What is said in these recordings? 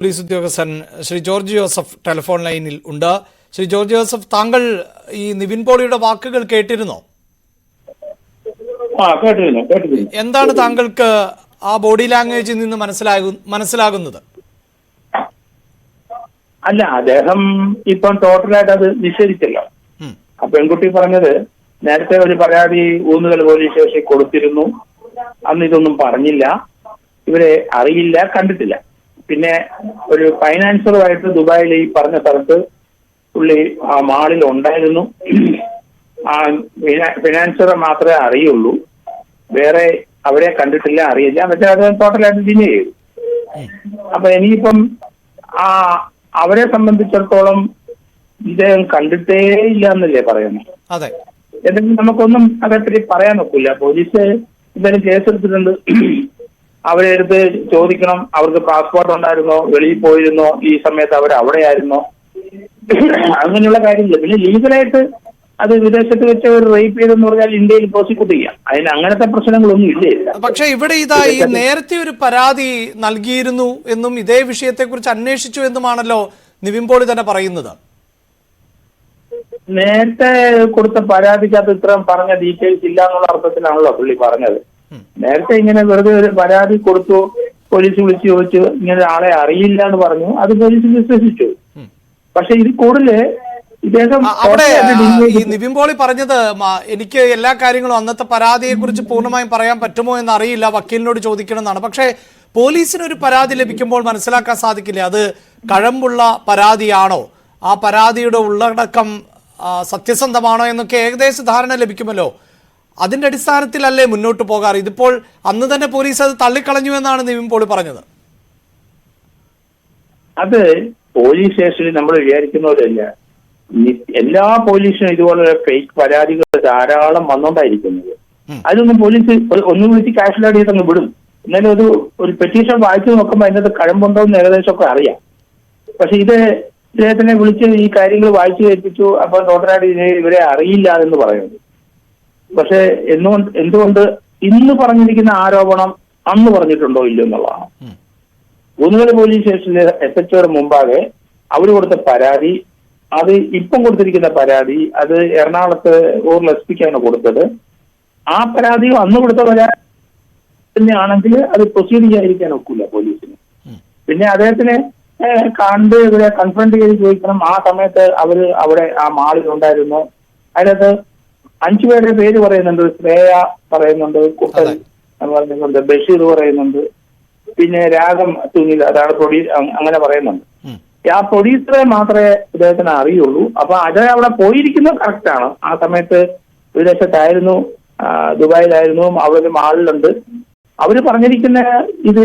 Police ഉദ്യോഗസ്ഥൻ Shri George Joseph telephone ലൈനിൽ ഉണ്ട്. ശ്രീ ജോർജ് ജോസഫ് താങ്കൾ ഈ നിവിൻ പോളിയുടെ വാക്കുകൾ കേട്ടിരുന്നോ? ആ കേട്ടിരുന്നു കേട്ടിരുന്നു. എന്താണ് താങ്കൾക്ക് ആ ബോഡി ലാംഗ്വേജിൽ നിന്ന് മനസ്സിലാകു മനസ്സിലാകുന്നത്? അല്ല അദ്ദേഹം ഇപ്പം ടോട്ടലായിട്ട് അത് നിഷേധിച്ചല്ലോ. ആ പെൺകുട്ടി പറഞ്ഞത് നേരത്തെ ഒരു പരാതി ഊന്നുകൽ പോലീസ് സ്റ്റേഷനിൽ കൊടുത്തിരുന്നു. അന്ന് ഇതൊന്നും പറഞ്ഞില്ല. ഇവരെ അറിയില്ല കണ്ടിട്ടില്ല. പിന്നെ ഒരു ഫൈനാൻസറുമായിട്ട് ദുബായിൽ ഈ പറഞ്ഞ സ്ഥലത്ത് പുള്ളി ആ മാളിൽ ഉണ്ടായിരുന്നു. ആ ഫിനാ- ഫിനാൻസറെ മാത്രമേ അറിയുള്ളൂ. വേറെ അവരെ കണ്ടിട്ടില്ല അറിയില്ല. എന്നിട്ട് അത് ടോട്ടലായിട്ട് ഡിനേ ചെയ്തു. അപ്പൊ ഇനിയിപ്പം ആ അവരെ സംബന്ധിച്ചിടത്തോളം ഇദ്ദേഹം കണ്ടിട്ടേ ഇല്ല എന്നല്ലേ പറയുന്നത്? അതെ. എന്തെങ്കിലും നമുക്കൊന്നും അതേപ്പറ്റി പറയാൻ ഒക്കില്ല. പോലീസ് എന്തായാലും കേസെടുത്തിട്ടുണ്ട്. അവരെ അടുത്ത് ചോദിക്കണം. അവർക്ക് പാസ്പോർട്ട് ഉണ്ടായിരുന്നോ? വെളിയിൽ പോയിരുന്നോ? ഈ സമയത്ത് അവർ അവിടെയായിരുന്നോ? അങ്ങനെയുള്ള കാര്യങ്ങൾ. പിന്നെ ലീഗലായിട്ട് അത് വിദേശത്ത് വെച്ച് ഒരു റേപ്പ് ചെയ്തെന്ന് പറഞ്ഞാൽ ഇന്ത്യയിൽ പ്രോസിക്യൂട്ട് ചെയ്യാം. അതിന് അങ്ങനത്തെ പ്രശ്നങ്ങളൊന്നും ഇല്ല പക്ഷെ ഇവിടെ ഇതാ ഈ നേരത്തെ ഒരു പരാതി നൽകിയിരുന്നു എന്നും ഇതേ വിഷയത്തെക്കുറിച്ച് അന്വേഷിച്ചു എന്നുമാണല്ലോ നിവിൻ പോളി തന്നെ പറയുന്നത്. നേരത്തെ കൊടുത്ത പരാതിക്കകത്ത് ഇത്രയും പറഞ്ഞ ഡീറ്റെയിൽസ് ഇല്ല എന്നുള്ള അർത്ഥത്തിലാണല്ലോ പുള്ളി പറഞ്ഞത്. നേരത്തെ ഇങ്ങനെ വെറുതെ ഒരു പരാതി കൊടുത്തു പോലീസ് വിളിച്ചു ചോദിച്ചു ഇങ്ങനെ ആളെ അറിയില്ല എന്ന് പറഞ്ഞു. അത് പോലീസ് വിശ്വസിച്ചു. പക്ഷെ ഇത് കൂടുതൽ അവിടെ ഈ നിവിൻ പോളി പറഞ്ഞത് എനിക്ക് എല്ലാ കാര്യങ്ങളും അന്നത്തെ പരാതിയെ കുറിച്ച് പൂർണമായും പറയാൻ പറ്റുമോ എന്ന് അറിയില്ല വക്കീലിനോട് ചോദിക്കണം എന്നാണ്. പക്ഷേ പോലീസിന് ഒരു പരാതി ലഭിക്കുമ്പോൾ മനസ്സിലാക്കാൻ സാധിക്കില്ല? അത് കഴമ്പുള്ള പരാതിയാണോ? ആ പരാതിയുടെ ഉള്ളടക്കം സത്യസന്ധമാണോ എന്നൊക്കെ ഏകദേശ ധാരണ ലഭിക്കുമല്ലോ. അതിന്റെ അടിസ്ഥാനത്തിലല്ലേ മുന്നോട്ട് പോകാറ്? ഇതിപ്പോൾ അന്ന് തന്നെ പോലീസ് അത് തള്ളിക്കളഞ്ഞു എന്നാണ് നിവിൻ പോളി പറഞ്ഞത്. അത് പോലീസ് സ്റ്റേഷനിൽ നമ്മൾ വിചാരിക്കുന്ന പോലെയല്ല. എല്ലാ പോലീസിനും ഇതുപോലെ ഫേക്ക് പരാതികൾ ധാരാളം വന്നോണ്ടായിരിക്കുന്നത്. അതൊന്നും പോലീസ് ഒന്നും വിളിച്ച് കാഷ്വലായിട്ട് ചെയ്തങ്ങ് വിടും. എന്നാലും ഒരു ഒരു പെറ്റീഷൻ വായിച്ചു നോക്കുമ്പോൾ അതിനകത്ത് കഴമ്പുണ്ടോ എന്ന് ഏകദേശമൊക്കെ അറിയാം. പക്ഷെ ഇത് ഇദ്ദേഹത്തിനെ വിളിച്ച് ഈ കാര്യങ്ങൾ വായിച്ചു കേൾപ്പിച്ചു. അപ്പൊ ടോട്ടലായിട്ട് ഇവരെ അറിയില്ല എന്ന് പറയുന്നത് പക്ഷെ എന്തുകൊണ്ട് എന്തുകൊണ്ട് ഇന്ന് പറഞ്ഞിരിക്കുന്ന ആരോപണം അന്ന് പറഞ്ഞിട്ടുണ്ടോ ഇല്ല എന്നുള്ളതാണ്. ഉം. പോലീസ് സ്റ്റേഷനിലെ എസ് എച്ച് ഒയുടെ മുമ്പാകെ അവർ കൊടുത്ത പരാതി അത് ഇപ്പം കൊടുത്തിരിക്കുന്ന പരാതി അത് എറണാകുളത്ത് ഊറിൽ എസ് പിക്കാണ് കൊടുത്തത്. ആ പരാതി അന്ന് കൊടുത്ത പരാതി തന്നെയാണെങ്കിൽ അത് പ്രൊസീഡ് ചെയ്യാതിരിക്കാൻ ഒക്കില്ല പോലീസിന്. പിന്നെ അദ്ദേഹത്തിനെ കണ്ട് ഇവരെ കൺഫ്രണ്ട് ചെയ്ത് ചോദിക്കണം. ആ സമയത്ത് അവർ അവിടെ ആ മാളിൽ ഉണ്ടായിരുന്നു അതിനകത്ത് അഞ്ചു പേരുടെ പേര് പറയുന്നുണ്ട് ശ്രേയ പറയുന്നുണ്ട് കുട്ടൻ. പറയുന്നുണ്ട് ബഷീർ പറയുന്നുണ്ട് പിന്നെ രാഗം തുനിൽ അതാണ് പ്രൊഡ്യൂസ് അങ്ങനെ പറയുന്നുണ്ട്. ആ പ്രൊഡ്യൂസറെ മാത്രമേ ഇദ്ദേഹത്തിന് അറിയുള്ളൂ അപ്പൊ അജയ് അവിടെ പോയിരിക്കുന്നത് കറക്റ്റാണ് ആ സമയത്ത് വിദേശത്തായിരുന്നു ദുബായിലായിരുന്നു അവിടെ ഒരു മാളിലുണ്ട് അവർ പറഞ്ഞിരിക്കുന്ന ഇത്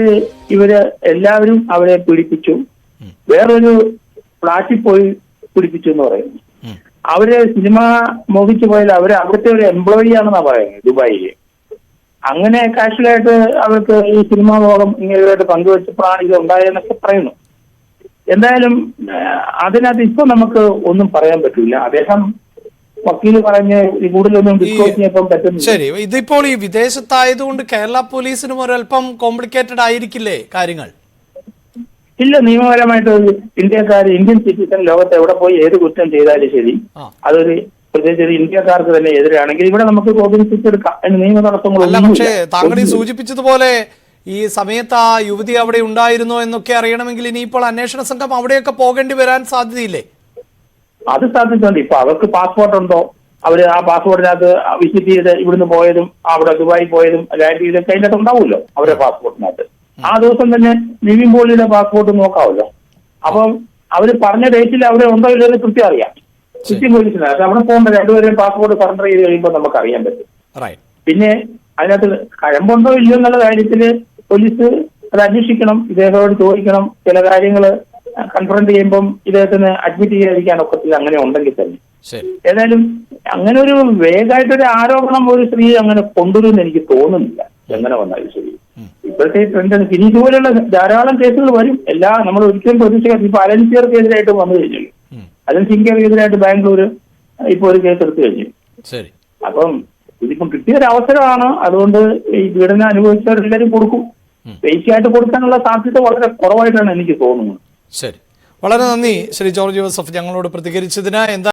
ഇവർ എല്ലാവരും അവരെ പീഡിപ്പിച്ചു. വേറൊരു ഫ്ലാറ്റിൽ പോയി പിടിപ്പിച്ചു എന്ന് പറയുന്നു. അവർ സിനിമ മോഹിച്ചു പോയാൽ അവർ അവിടുത്തെ ഒരു എംപ്ലോയി ആണെന്നാ പറയുന്നത് ദുബായിൽ. അങ്ങനെ കാഷ്വലായിട്ട് അവർക്ക് ഈ സിനിമാ ലോകം ഇങ്ങനെയായിട്ട് പങ്കുവെച്ചപ്പോഴാണ് ഇത് ഉണ്ടായതെന്നൊക്കെ പറയുന്നു. എന്തായാലും അതിനകത്ത് ഇപ്പൊ നമുക്ക് ഒന്നും പറയാൻ പറ്റില്ല അദ്ദേഹം ശരി ഇതിപ്പോൾ ഈ വിദേശത്തായതുകൊണ്ട് കേരള പോലീസിനും ഒരല്പം കോംപ്ലിക്കേറ്റഡ് ആയിരിക്കില്ലേ കാര്യങ്ങൾ? ഇല്ല നിയമപരമായിട്ട് ഇന്ത്യക്കാർ ഇന്ത്യൻ സിറ്റിസൺ ലോകത്ത് എവിടെ പോയി ഏത് കുറ്റം ചെയ്താലും ശരി. അതൊരു പ്രത്യേകിച്ച് ഒരു ഇന്ത്യക്കാർക്ക് തന്നെ എതിരാണെങ്കിൽ ഇവിടെ നമുക്ക് നിയമ പക്ഷേ താങ്കൾ ഈ സൂചിപ്പിച്ചതുപോലെ ഈ സമയത്ത് ആ യുവതി അവിടെ ഉണ്ടായിരുന്നോ എന്നൊക്കെ അറിയണമെങ്കിൽ ഇനിയിപ്പോൾ അന്വേഷണ സംഘം അവിടെയൊക്കെ പോകേണ്ടി വരാൻ സാധ്യതയില്ലേ? അത് സാധ്യതയുണ്ട്. ഇപ്പൊ അവർക്ക് പാസ്പോർട്ട് ഉണ്ടോ? അവർ ആ പാസ്പോർട്ടിനകത്ത് വിസിറ്റ് ചെയ്ത് ഇവിടുന്ന് പോയതും അവിടെ ദുബായി പോയതും ലാൻഡ് ചെയ്തൊക്കെ അതിനകത്ത് ഉണ്ടാവുമല്ലോ അവരുടെ പാസ്പോർട്ടിനകത്ത് ആ ദിവസം തന്നെ നിവിൻ പോളിയുടെ പാസ്പോർട്ട് നോക്കാമല്ലോ. അപ്പം അവർ പറഞ്ഞ ഡേറ്റിൽ അവിടെ ഉണ്ടോ ഇല്ലെന്ന് കൃത്യം അറിയാം. സിറ്റി പോലീസിന് അത് അവിടെ പോകുമ്പോൾ രണ്ടുപേരും പാസ്പോർട്ട് സറണ്ടർ ചെയ്ത് കഴിയുമ്പോൾ നമുക്ക് അറിയാൻ പറ്റും പിന്നെ അതിനകത്ത് കഴമ്പുണ്ടോ ഇല്ലയോ എന്നുള്ള കാര്യത്തിൽ പോലീസ് അത് അന്വേഷിക്കണം ഇദ്ദേഹത്തോട് ചോദിക്കണം ചില കാര്യങ്ങൾ കൺഫ്രണ്ട് ചെയ്യുമ്പം ഇദ്ദേഹത്തിന് അഡ്മിറ്റ് ചെയ്യാതിരിക്കാൻ ഒക്കത്തില്ല. അങ്ങനെ ഉണ്ടെങ്കിൽ തന്നെ. ഏതായാലും അങ്ങനെ ഒരു വേഗമായിട്ടൊരു ആരോപണം ഒരു സ്ത്രീ അങ്ങനെ കൊണ്ടുവരുമെന്ന് എനിക്ക് തോന്നുന്നില്ല. എങ്ങനെ വന്നാലും ശരി. ഇപ്പോഴത്തെ ട്രെൻഡ് ഇനി ഇതുപോലെയുള്ള ധാരാളം കേസുകൾ വരും. എല്ലാ നമ്മൾ ഒരിക്കലും പ്രതീക്ഷിക്കാത്ത ഇപ്പൊ കേസിലായിട്ട് വന്നു കഴിഞ്ഞു അലൻ സിംഗർക്കെതിരായിട്ട് ബാംഗ്ലൂർ ഇപ്പൊ ഒരു കേസ് എടുത്തു കഴിഞ്ഞു. ശരി. അപ്പം ഇതിപ്പം കിട്ടിയ ഒരു അവസരമാണ്. അതുകൊണ്ട് ഈ പീഡനം അനുഭവിച്ചവരെല്ലാവരും കൊടുക്കും. ഫേക്ക് ആയിട്ട് കൊടുക്കാനുള്ള സാധ്യത വളരെ കുറവായിട്ടാണ് എനിക്ക് തോന്നുന്നത്. ശരി. വളരെ നന്ദി ശ്രീ ജോർജ് ജോസഫ് ഞങ്ങളോട് പ്രതികരിച്ചതിന്. എന്താ